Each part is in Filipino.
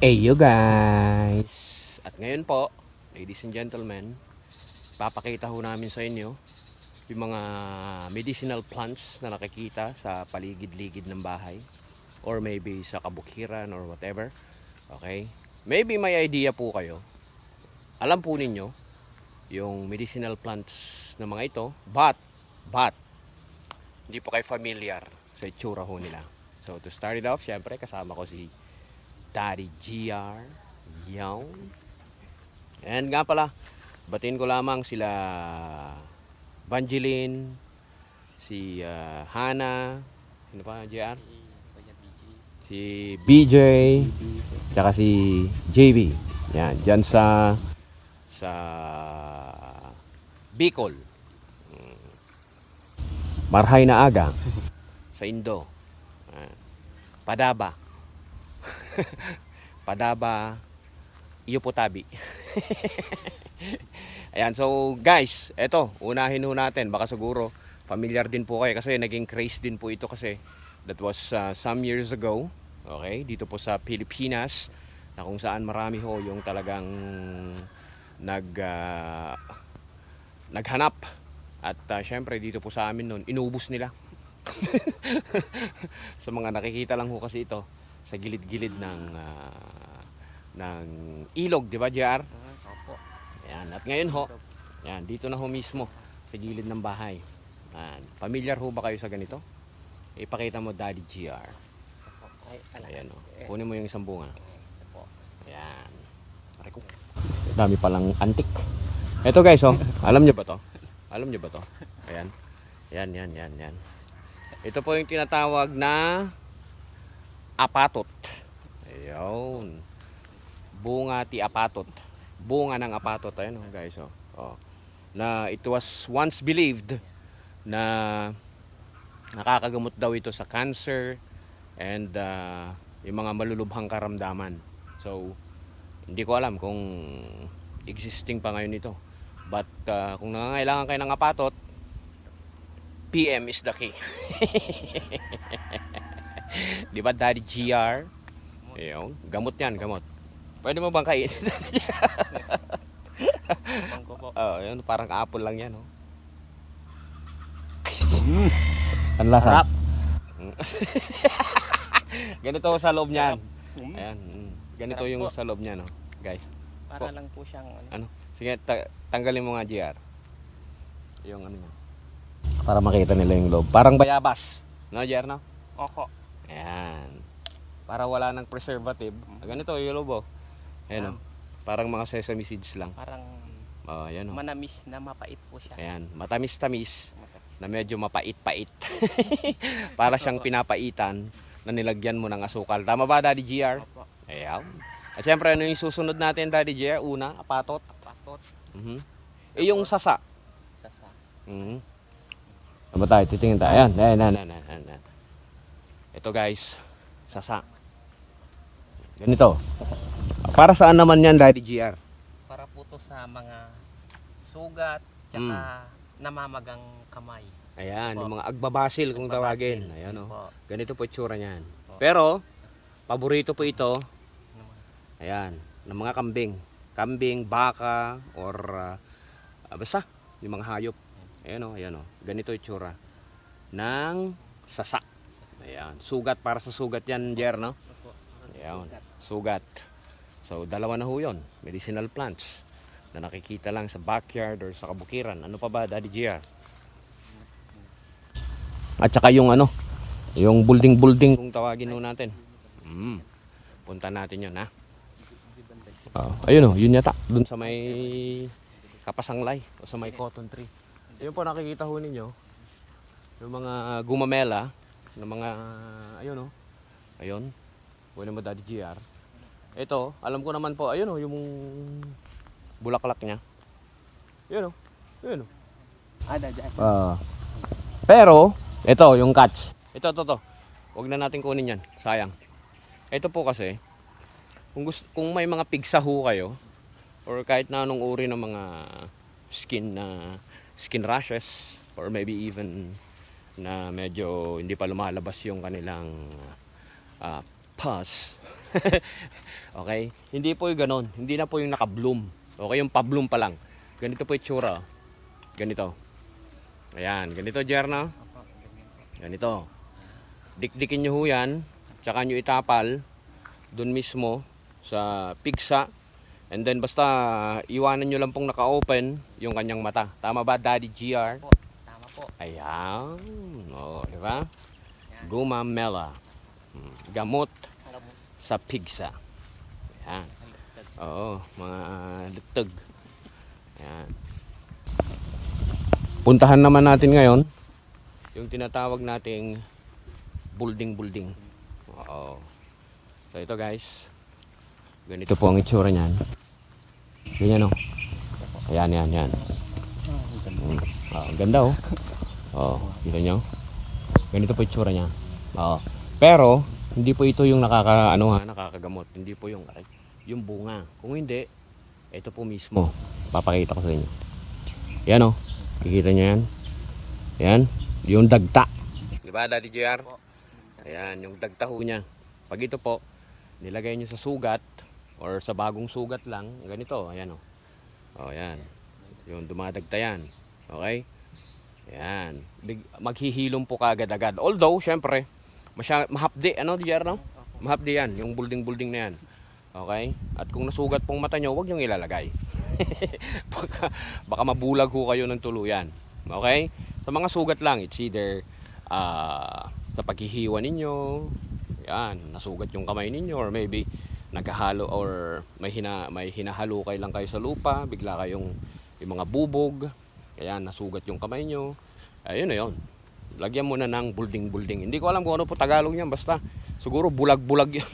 You guys! At ngayon po, ladies and gentlemen, papakita ho namin sa inyo yung mga medicinal plants na nakikita sa paligid-ligid ng bahay or maybe sa kabukiran or whatever. Okay? Maybe may idea po kayo. Alam po ninyo yung medicinal plants na mga ito, but, but, hindi po kayo familiar sa itsura ho nila. So to start it off, syempre kasama ko si Daddy GR. Yawn. And nga pala, batiin ko lamang sila Banjeline, si ah, Hana, sino pa GR? Si BJ, tsaka si JB. Yan, dyan sa sa Bicol. Marhay na aga sa Indo. Ah, Padaba. Padaba, iyo po tabi. Ayan, so guys, eto, unahin ho natin. Baka siguro, familiar din po kayo kasi naging craze din po ito kasi that was uh, some years ago. Okay, dito po sa Pilipinas na kung saan marami ho yung talagang nag ah, naghanap at uh, syempre dito po sa amin noon inubos nila sa mga nakikita lang ho kasi ito sa gilid-gilid ng ah, ng ilog, di ba, JR? Opo. Yan. At ngayon ho, yan, dito na ho mismo sa gilid ng bahay. Yan. Familiar ho ba kayo sa ganito? Ipakita mo Daddy GR. Ayan o. Kunin mo yung isang bunga. Ayan. Aray ko. Dami palang antik. Ito guys, oh. Alam nyo ba to? Alam nyo ba to? Ayan. Yan, yan, yan, yan. Ito po yung tinatawag na apatot. Ayun. Bunga ti apatot. Bunga ng apatot. Ayan oh, guys, oh. oh. Na it was once believed na nakakagamot daw ito sa cancer and uh, yung mga malulubhang karamdaman. So, hindi ko alam kung existing pa ngayon ito. But uh, kung nangangailangan kayo ng apatot, PM is the key. Di ba Daddy GR? Ayun, gamot yan, gamot. Pwede mo bang kainin? Ko po. oh, yun, parang apple lang yan. Oh. Ang lasa? Ganito sa loob niyan. Mm. Ayan. mm. Ganito Sarap yung po. sa loob niya, no? Guys. Para lang po siyang ano. Ano? Sige, ta- tanggalin mo nga GR. Yung ano niya. Para makita nila yung loob. Parang bayabas. No, GR, no? Opo. Ayan. Para wala ng preservative. Ganito yung loob, oh. Ayan, oh. Parang mga sesame seeds lang. Parang Oh, ayan, oh. manamis na mapait po siya. Ayan. Matamis-tamis Matamis. na medyo mapait-pait. Para siyang pinapaitan na nilagyan mo ng asukal. Tama ba, Daddy GR? Opo. Ayan. At syempre, ano yung susunod natin, Daddy GR? Una, apatot. Apatot. Mhm. Eh, yung sasa. Sasa. Mhm. Ano tayo? Titingin tayo. Ayan. Ayan, ayan, ayan, ayan, ayan. Ito guys, sasa. Ganito. Para saan naman yan, Daddy GR? Para po to sa mga sugat, tsaka namamagang kamay. Ayan, Opo. yung mga agbabasil kung tawagin. Ayan, oh. Opo. Ganito po itsura niyan. Pero, paborito po ito, ayan, ng mga kambing. Kambing, baka, or ah, basta, yung mga hayop. Ayan o, ayan o. Ganito itsura. Ng sasa. Ayan, sugat para sa sugat yan, Jer, no? Opo. Ayan. sugat. So, dalawa na ho yun. Medicinal plants na nakikita lang sa backyard or sa kabukiran. Ano pa ba, Daddy GR? At saka yung ano, yung building-building kung tawagin natin. Mm. Punta natin yun, ha? Oh, ayun oh, yun yata. Dun sa may kapasanglay o sa may cotton tree. Yun po nakikita ho ninyo. Yung mga gumamela ng mga, ayun oh. Ayun. Kunin mo Daddy GR. Ito, alam ko naman po, ayun oh, yung bulaklak niya. Yun oh. Yun oh. Ah. Ah. pero, ito, yung catch. Ito, ito, ito. Huwag na natin kunin yan. Sayang. Ito po kasi, kung, gusto, kung may mga pigsaho kayo, or kahit na anong uri ng mga skin na skin rashes, or maybe even na medyo hindi pa lumalabas yung kanilang ah, pus, okay? Hindi po yung ganon. Hindi na po yung naka-bloom. Okay, yung pa-bloom pa lang. Ganito po yung tsura. oh. Ganito. Ayan, ganito, Jerna. Ganito. Dikdikin nyo ho yan. Tsaka nyo itapal. Doon mismo sa pigsa. And then basta iwanan nyo lang pong naka-open yung kanyang mata. Tama ba, Daddy GR? Po. Ayan. O, di ba? Gumamela. Hmm, Gamot sa pigsa. Ayan. Oo, mga lutog. Ayan. Puntahan naman natin ngayon yung tinatawag nating building-building. Oo. So ito guys, ganito po ang itsura niyan. Ganyan o. Ayan, yan, yan. Oh, ganda oh. Oh, kita nyo? Ganito po itsura niya. Oo. Pero, hindi po ito yung nakaka, ano ha, nakakagamot. Hindi po yung, aray, yung bunga. Kung hindi, ito po mismo. Papakita ko sa inyo. Yan oh. Kikita nyo yan? Yan. Yung dagta. Di ba, Daddy JR? Ayan, yung dagta ho niya. Pag ito po, nilagay nyo sa sugat or sa bagong sugat lang, ganito, ayan oh. Oh, ayan. Yung dumadagta yan. Okay? Big, maghihilom po kaagad-agad. Although, syempre, masya, mahapdi, ano, JR, no? Mahapdi yan, yung building-building na yan. Okay? At kung nasugat pong mata nyo, huwag nyo ilalagay. baka, baka mabulag ho kayo ng tuluyan. Okay? Sa mga sugat lang, it's either ah, sa paghihiwa ninyo, yan, nasugat yung kamay ninyo, or maybe naghahalo or may hina may hinahalukay lang kayo sa lupa, bigla kayong yung mga bubog, ayan, nasugat yung kamay nyo. Ayun na yun. Lagyan mo na ng bulding-bulding. Hindi ko alam kung ano po Tagalog niyan, basta siguro bulag-bulag yun.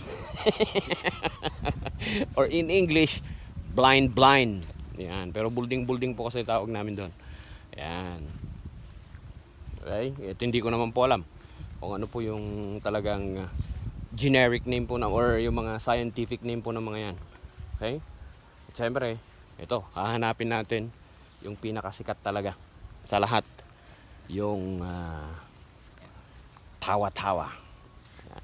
or in English, blind-blind. Yan. Pero building-building po kasi tawag namin doon. Yan. Okay? Ito hindi ko naman po alam kung ano po yung talagang uh, generic name po na or yung mga scientific name po ng mga yan. Okay? At syempre, ito, hahanapin natin yung pinakasikat talaga sa lahat. Yung ah, tawa-tawa.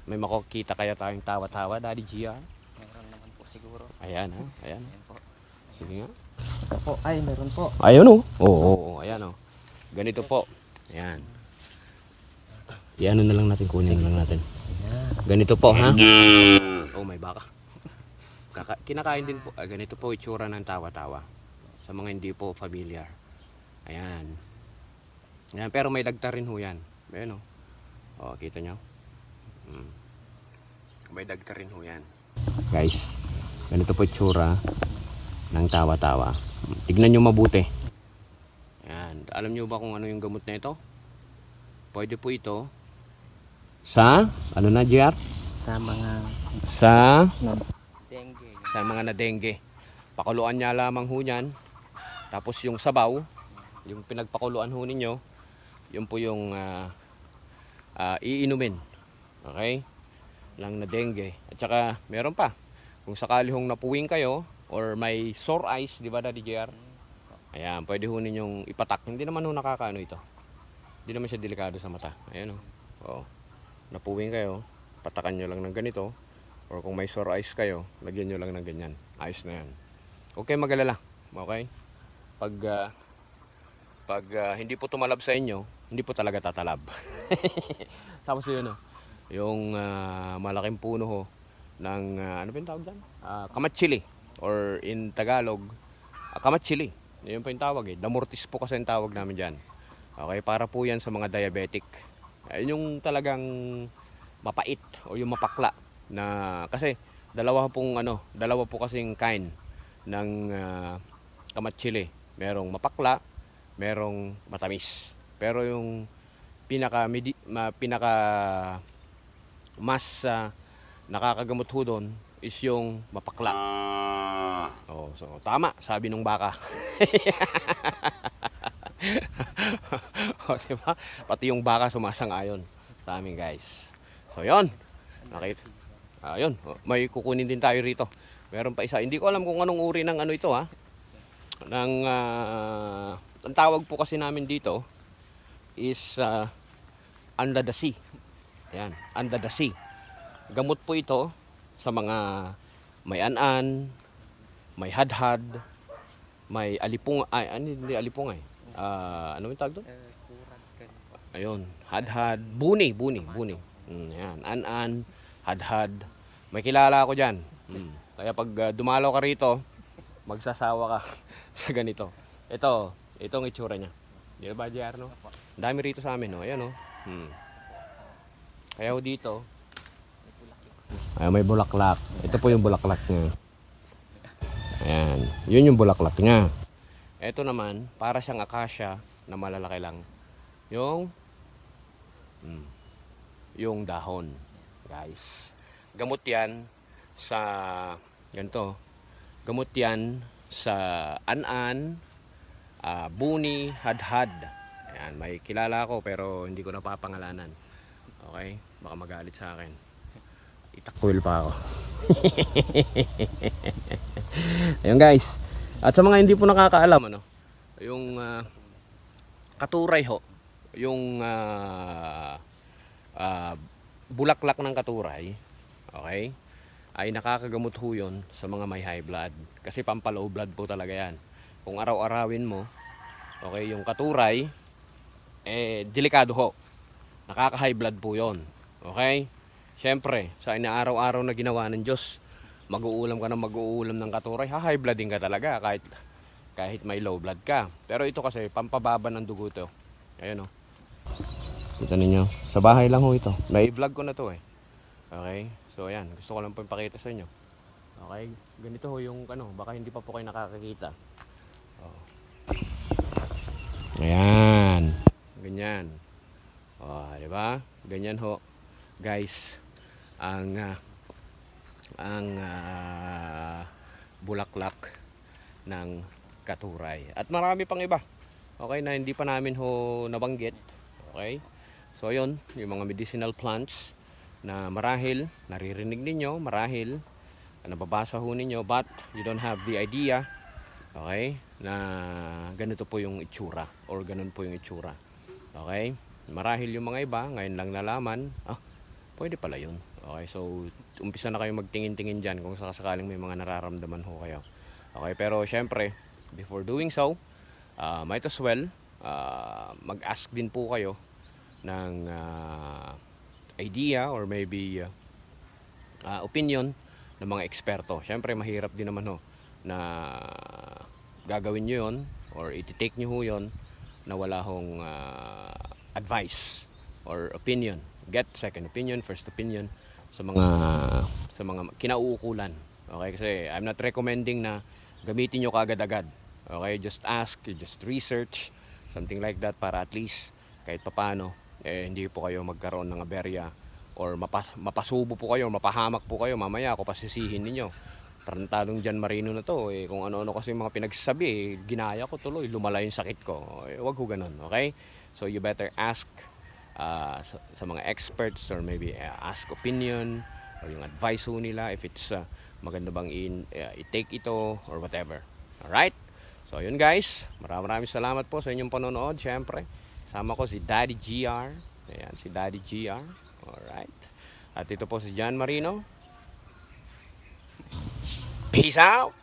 May makikita kaya tayong tawa-tawa, Daddy GR? Meron naman po siguro. Ayan ha, ayan. Ayan po. Sige nga. Po, ay, meron po. Ayun oh. Oo, oo, oo, ayan oh. Ganito po. Ayan. Iano na lang natin, kunin na lang natin. Ganito po, ha? Oh, may baka. Kaka kinakain din po. Ah, ganito po itsura ng tawa-tawa. Sa mga hindi po familiar. Ayan. Ayan, pero may dagta rin ho yan. Ayan oh. Oh, kita nyo? Mm. May dagta rin ho yan. Guys, ganito po itsura ng tawa-tawa. Tignan nyo mabuti. Ayan. Alam nyo ba kung ano yung gamot na ito? Pwede po ito sa, ano na, JR? Sa mga Sa dengue. sa mga na dengue. Pakuluan niya lamang ho niyan. Tapos yung sabaw, yung pinagpakuluan ho ninyo, yun po yung ah, ah, iinumin. Okay? Lang na dengue. At saka meron pa. Kung sakali hong napuwing kayo or may sore eyes, di ba Daddy JR? Ayan, pwede ho ninyong ipatak. Hindi naman ho nakakaano ito. Hindi naman siya delikado sa mata. Ayan o. Oo. Napuwing kayo, patakan nyo lang ng ganito. Or kung may sore eyes kayo, lagyan nyo lang ng ganyan. Ayos na yan. Okay, magalala. Okay? Pag, ah, pag ah, hindi po tumalab sa inyo, hindi po talaga tatalab. Tapos yun, oh, yung ah, malaking puno ho ng, ah, ano ba yung tawag dyan? Ah, kamatsili. Or in Tagalog, uh, kamatsili. Yun po yung tawag eh. Damortis po kasi yung tawag namin dyan. Okay, para po yan sa mga diabetic. Ayun yung talagang mapait o yung mapakla na kasi dalawa pong ano, dalawa po kasing kind ng uh, kamatsili. Merong mapakla, merong matamis. Pero yung pinaka medi- ma, pinaka mas ah, nakakagamot ho doon is yung mapakla. Oh, so tama, sabi nung baka. o, diba? Pati yung baka sumasang-ayon sa amin, guys. So, yon Nakita. Ayun, oh, may kukunin din tayo rito. Meron pa isa. Hindi ko alam kung anong uri ng ano ito, ha? Ng, ah, ang tawag po kasi namin dito is uh, under the sea. Ayan, sea. Gamot po ito sa mga may anan, may hadhad, may alipong, ay, ano hindi alipong ay. Ah, ano yung tawag doon? Ayun, hadhad, buni, buni, buni. Mm, yan, an-an, hadhad. May kilala ako diyan. Mm. Kaya pag uh, dumalaw ka rito, magsasawa ka sa ganito. Ito, itong itsura niya. Di ba, JR, no? Dami rito sa amin, no? Ayan, no? Mm. Kaya ho dito, ay, may bulaklak. Ito po yung bulaklak niya. Ayan. Yun yung bulaklak niya. Ito naman, para siyang akasya na malalaki lang. Yung mm, yung dahon, guys. Gamot 'yan sa ganito. Gamot 'yan sa anan, ah, buni, hadhad. Ayan, may kilala ko pero hindi ko napapangalanan. Okay? Baka magalit sa akin. Itakwil pa ako. Ayun guys. At sa mga hindi po nakakaalam ano, yung ah, katuray ho, yung ah, ah, bulaklak ng katuray, okay? Ay nakakagamot ho yun sa mga may high blood. Kasi pampalow blood po talaga yan. Kung araw-arawin mo, okay, yung katuray, eh, delikado ho. Nakaka-high blood po yon Okay? Siyempre, sa inaaraw-araw na ginawa ng Diyos, mag-uulam ka ng mag-uulam ng katuray, ha-high blooding ka talaga kahit kahit may low blood ka. Pero ito kasi, pampababa ng dugo to. Ayun o. Kita ninyo. Sa bahay lang ho ito. Na-vlog ko na to eh. Okay? So ayan, gusto ko lang po ipakita sa inyo. Okay? Ganito ho yung ano, baka hindi pa po kayo nakakakita. Oh. Ayan. Ganyan. Oh, di ba? Ganyan ho. Guys, ang ah, ang ah, bulaklak ng katuray. At marami pang iba. Okay, na hindi pa namin ho nabanggit. Okay? So, yun, yung mga medicinal plants na marahil, naririnig ninyo, marahil, nababasa ho ninyo, but you don't have the idea, okay, na ganito po yung itsura, or ganun po yung itsura. Okay? Marahil yung mga iba, ngayon lang nalaman, ah, pwede pala yun. Okay, so, umpisa na kayo magtingin-tingin dyan kung sakasakaling may mga nararamdaman ho kayo. Okay, pero syempre, before doing so, uh, might as well, uh, mag-ask din po kayo ng uh, idea or maybe uh, uh, opinion ng mga eksperto. Syempre, mahirap din naman ho na gagawin nyo yun or iti-take nyo ho yun na wala hong uh, advice or opinion. Get second opinion, first opinion sa mga sa mga kinauukulan. Okay, kasi I'm not recommending na gamitin nyo kaagad-agad. Okay, just ask, just research, something like that para at least kahit papano eh hindi po kayo magkaroon ng aberya or mapas, mapasubo po kayo, mapahamak po kayo mamaya ako pasisihin ninyo. Tarantadong Jan Marino na to eh kung ano-ano kasi mga pinagsasabi eh, ginaya ko tuloy, lumala yung sakit ko. Eh, wag ho ganun, okay? So you better ask uh, sa, sa mga experts or maybe uh, ask opinion or yung advice ho nila if it's uh, maganda bang in, uh, i-take ito or whatever. Alright? So yun guys, maraming maraming salamat po sa inyong panonood. Siyempre, sama ko si Daddy GR. Ayan, si Daddy GR. Alright. At ito po si John Marino. Peace out!